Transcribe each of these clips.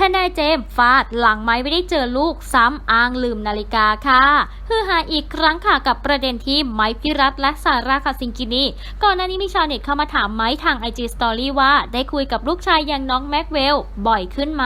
ทนายเจมส์ฟาดหลังไม้ไม่ได้เจอลูกซ้ำอ้างลืมนาฬิกาค่ะฮือฮาอีกครั้งค่ะกับประเด็นที่ไม้พิรัตและซาร่าคาซิงกินีก่อนหน้านี้มีชาวเน็ตเข้ามาถามไม้ทาง IG Story ว่าได้คุยกับลูกชายอย่างน้องแม็กเวลบ่อยขึ้นไหม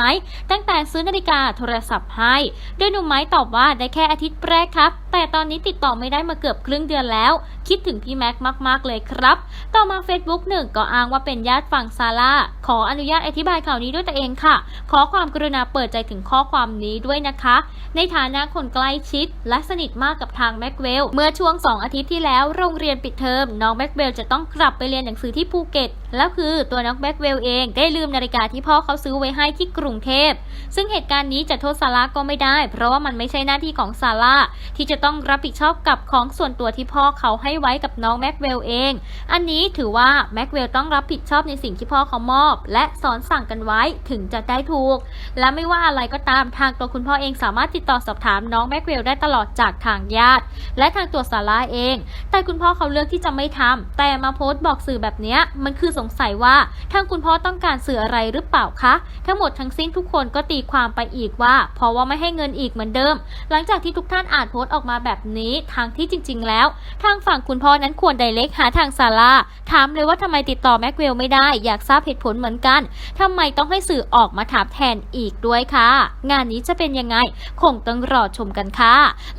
ตั้งแต่ซื้อนาฬิกาโทรศัพท์ให้ โดยหนุ่มไม้ตอบว่าได้แค่อาทิตย์แรกครับ แต่ตอนนี้ติดต่อไม่ได้มาเกือบครึ่งเดือนแล้ว คิดถึงพี่แม็กมาก ๆ เลยครับ ต่อมา Facebook หนึ่งก็อ้างว่าเป็นญาติฝั่งซาร่าขออนุญาตอธิบายข่าวนี้ด้วยตัวเองค่ะ ขอความกรุณาเปิดใจถึงข้อความนี้ด้วยนะคะ ในฐานะคนใกล้ชิดและสนิทมากกับทางแม็กเวล เมื่อช่วง 2 อาทิตย์ที่แล้วโรงเรียนปิดเทอมน้องแม็กเวลจะต้องกลับไปเรียนหนังสือที่ภูเก็ต แล้วคือตัวน้องแม็กเวลเองได้ลืมนาฬิกาที่พ่อเขาซื้อไว้ให้ที่กรุงเทพ ซึ่งเหตุการณ์นี้จะโทษซาร่าก็ไม่ได้ เพราะว่ามันไม่ใช่หน้าที่ของซาร่าที่จะต้องรับผิดชอบกับของส่วนตัวที่พ่อเขาให้ไว้กับน้องแม็กเวลเอง อันนี้ถือว่าแม็กเวลต้องรับผิดชอบในสิ่งที่พ่อเขามอบ และสอนสั่งกันไว้ถึงจะได้ถูกและไม่ว่าอะไรก็ตามทางตัวคุณพ่อเองสามารถติดต่อสอบถามน้องแม็กเวลได้ตลอดจากทางญาติ และทางตัวซาร่าเอง แต่คุณพ่อเขาเลือกที่จะไม่ทำแต่มาโพสต์บอกสื่อแบบนี้มันคือสงสัยว่าทางคุณพ่อต้องการสื่ออะไรหรือเปล่าคะ ทั้งหมดทั้งสิ้นทุกคนก็ตีความไปอีกว่า เพราะว่าไม่ให้เงินอีกเหมือนเดิม หลังจากที่ทุกท่านอ่านโพสต์ออกมาแบบนี้ทางที่จริง ๆ แล้ว ทางฝั่งคุณพ่อนั้นควรไดเล็กหาทางซาร่าถามเลยว่าทำไมติดต่อแม็กเวลไม่ได้ อยากทราบเหตุผลเหมือนกันทำไมต้องให้สื่อออกมาถามแทนอีกด้วยค่ะ งานนี้จะเป็นยังไง คงต้องรอชมกันค่ะ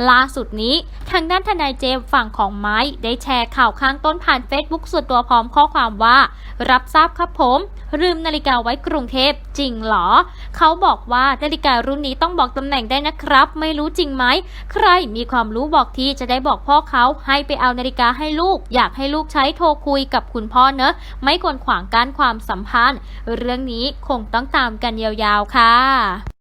ล่าสุดนี้ทางด้านทนายเจมส์ฝั่งของไม้ได้แชร์ข่าวข้างต้นผ่าน Facebook ส่วนตัวพร้อมข้อความว่า รับทราบครับผมลืมนาฬิกาไว้กรุงเทพจริงเหรอ เขาบอกว่านาฬิการุ่นนี้ต้องบอกตำแหน่งได้นะครับ ไม่รู้จริงไหม ใครมีความรู้บอกทีจะได้บอกพ่อเขาให้ไปเอานาฬิกาให้ลูก อยากให้ลูกใช้โทรคุยกับคุณพ่อเนอะ ไม่ควรขวางกั้นความสัมพันธ์ เรื่องนี้คงต้องตามกันยาวๆค่ะ